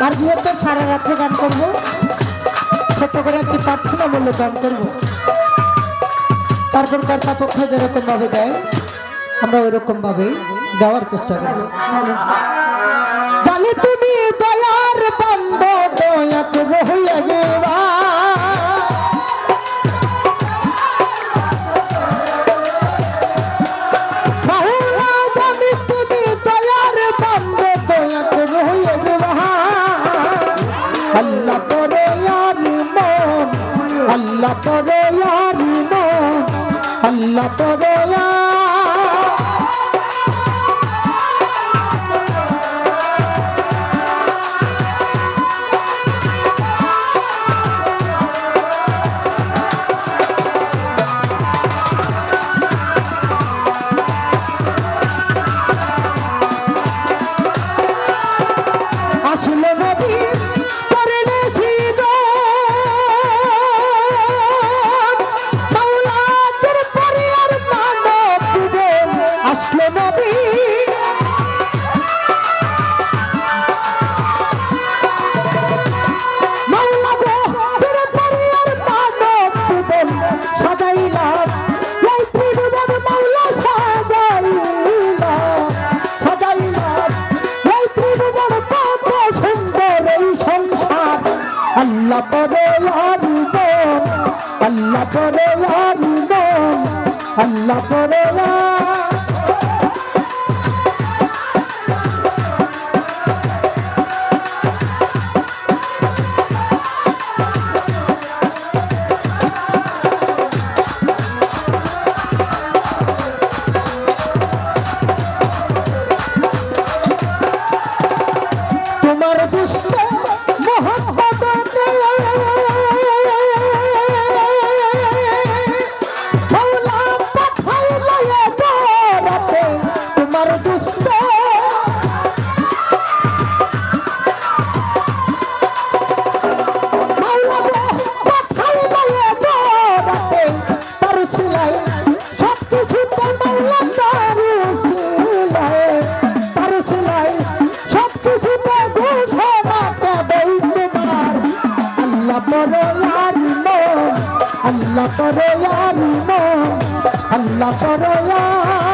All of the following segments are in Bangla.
সারা রাত্রে গান করব। ছোট্ট করে একটি প্রার্থনা মূল্য গান করব। তারপর কর্তাপক্ষ যেরকম ভাবে দেয়, আমরা ওইরকম ভাবে দেওয়ার চেষ্টা করব। তুমি দয়ার পরে আল্লাহ পরে পরে আর আল্লাহ করো মন আল্লাহ করো আর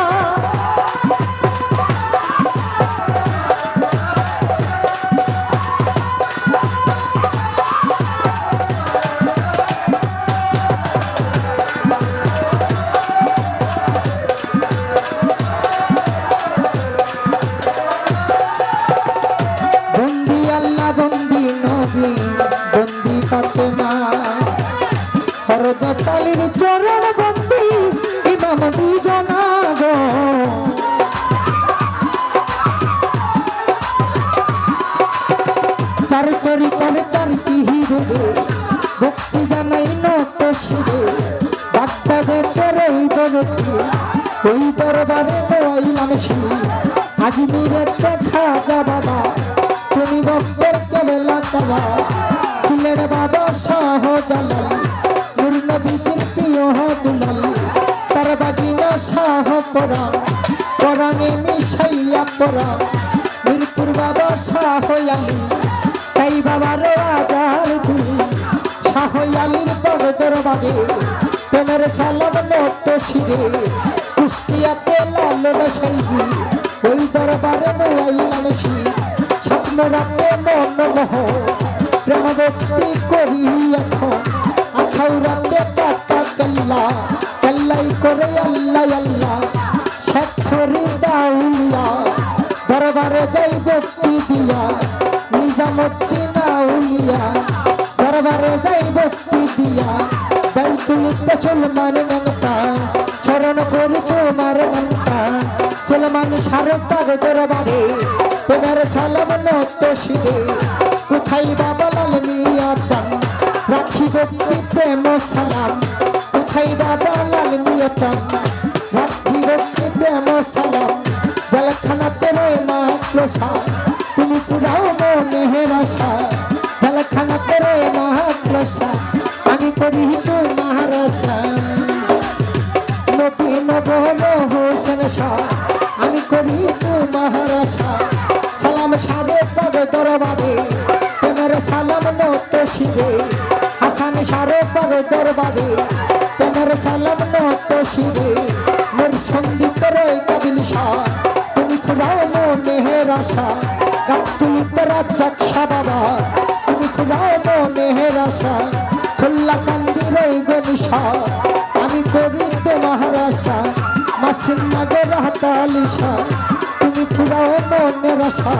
হিরে ভক্তি জানাই নত শিরে। বাচ্চাদের তেরোই বরতি ওই দরবারে নোয়াইলাম শির। আজমিরের দেখা যা বাবা, তুমি ভক্তের কেবেলা কাবা ছিলেন বাবা শাহ জালাল নূর নবীজির প্রিয় দুলাল তার বাগিনা শাহ পরা পরাণে মিশাইয়া পরা বাগে। তোমার সালাম নত শিরে কুষ্টিয়াতে লালন সাইজি, ওই দরবারে নোয়াইলাম শির স্বপ্ন রাতে মন মহ প্রেম ভক্তি করি এখন। আখাউ সারতার দরবারে তোমার সালাম নত শিরে। কোথায় বাবা লাল মিয়া চান? রাখি ভক্তি প্রেম সালাম? কোথায় বাবা লাল মিয়া চান? রাখি ভক্তি প্রেম সালাম? জলখানাতে রে মা ক্লোসা তুমি পুরাও মনের আশা। জলখানাতে রে মা ক্লোসা আমি করি তোমার আশা শিরে হাসান সারে পাগে দরবারে প্রেমের সালাম নত শিরে। মোর সংগীত রয়ে কাবিল শাহ তুমি খুদাও মনের আশা। গান তুলিতে রাজ্জাক শাহ বাবা তুমি খুদাও মনের আশা। খোল্লা কান্দি রয়ে গনিশা আমি করি তোমার আশা। মাসিন মাগে রাহতালিশা তুমি খুদাও মনের আশা।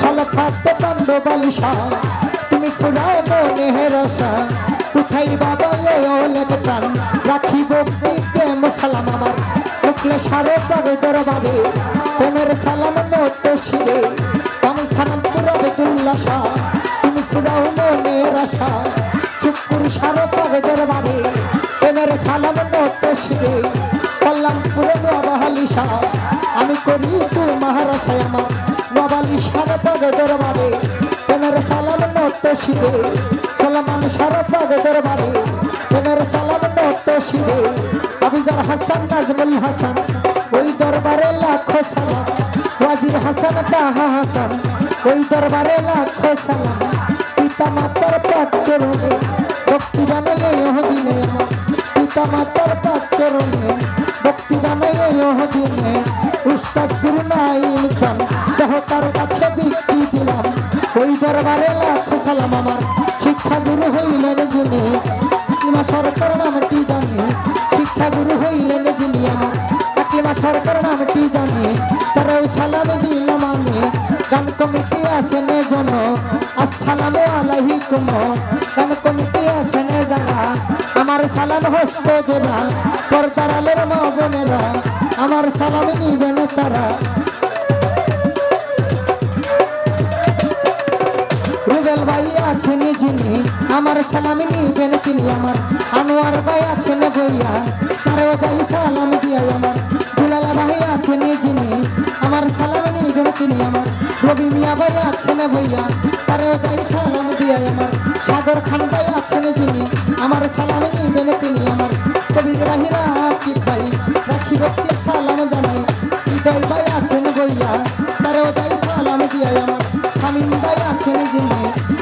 ছলফাতে দণ্ড খুদাও মনের আশা উঠাই বাবা লেগ টান রাখিব প্রেম সালাম সালাম নত শিরে আমি সালাম পুরবে শাহ তুমি খুদাও মনের আশা সালাম নত শিরে কল্যাণপুরে নবাহালি শাহ আমি করি তোর মহারাশায় আমার নবালি সার পাগে দরবারে নত শিরে সালামান সার পাগে দরবারে প্রেমের সালাম নত শিরে আবিজার হাসান, নাজমুল হাসান, ওই দরবারে লাখো সালাম। ওয়াজির হাসান, তাহা হাসান, ওই দরবারে লাখো সালাম। পিতা মাতার পাক চরণে ভক্তি জানালে দিনে আমার। পিতা মাতার পাক ভক্তি জানালে দিনে। উস্তাদ গুরু নাইম চান, দেহ তার আলাইকুম। আছেন আমার সালাম হস্ত দেবা পর্দার আলের আমার সালাম নিবেন তারা। রুবেল ভাই আছেন যিনি, আমার সালাম নিবেন তিনি আমার। আনোয়ার ভাই আছেন আছেন বইয়া তারও সালাম দিয়া আমার। সাগর খান ভাই আছেন যিনি, আমার সালাম নিবেন তিনি আমার। কবির বাহিরা কি ভাই, রাখি ভক্তি সালাম জানাই। হৃদয় ভাই আছেন বইয়া, তারও যাই সালাম দিয়া আমার। স্বামীন ভাই আছেন যিনি,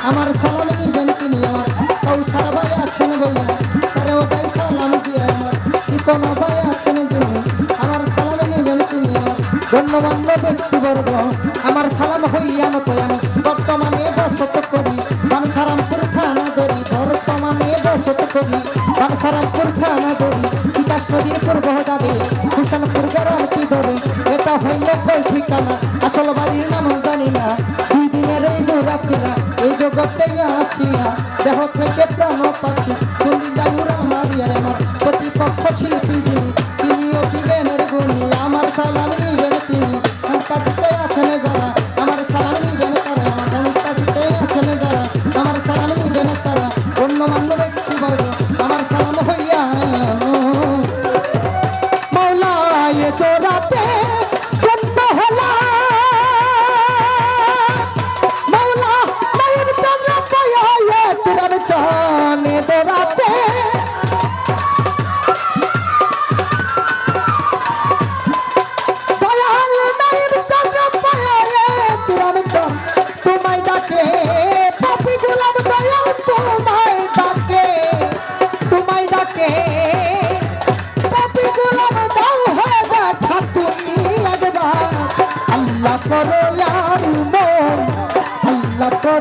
আমার সালাম নিবেন তিনি আমার। কৌশার ভাই আছেন সালাম আমার। ইকন ভাই আছেন আমার সালাম নিবেন তিনি আমার। ব্যক্তিবর্গ, আমার সালাম হইয়া মতো আমি বসত করি বানসারামপুর থানা ধরি বর্তমানে বসত করি বানসারামপুর থানা ধরি বিকাশ নদীর পূর্ব যাবে।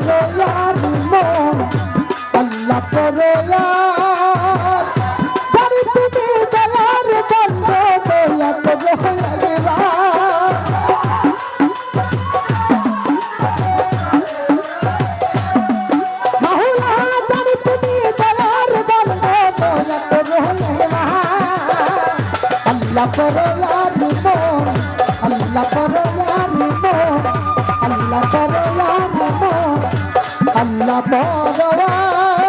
আল্লাহ মন, আল্লাহ করো ইয়ার তুমি দয়ার বন্ধ দয়া করো একবার মাহুলা, জানি তুমি দয়ার বন্ধ দয়া করো একবার লাভ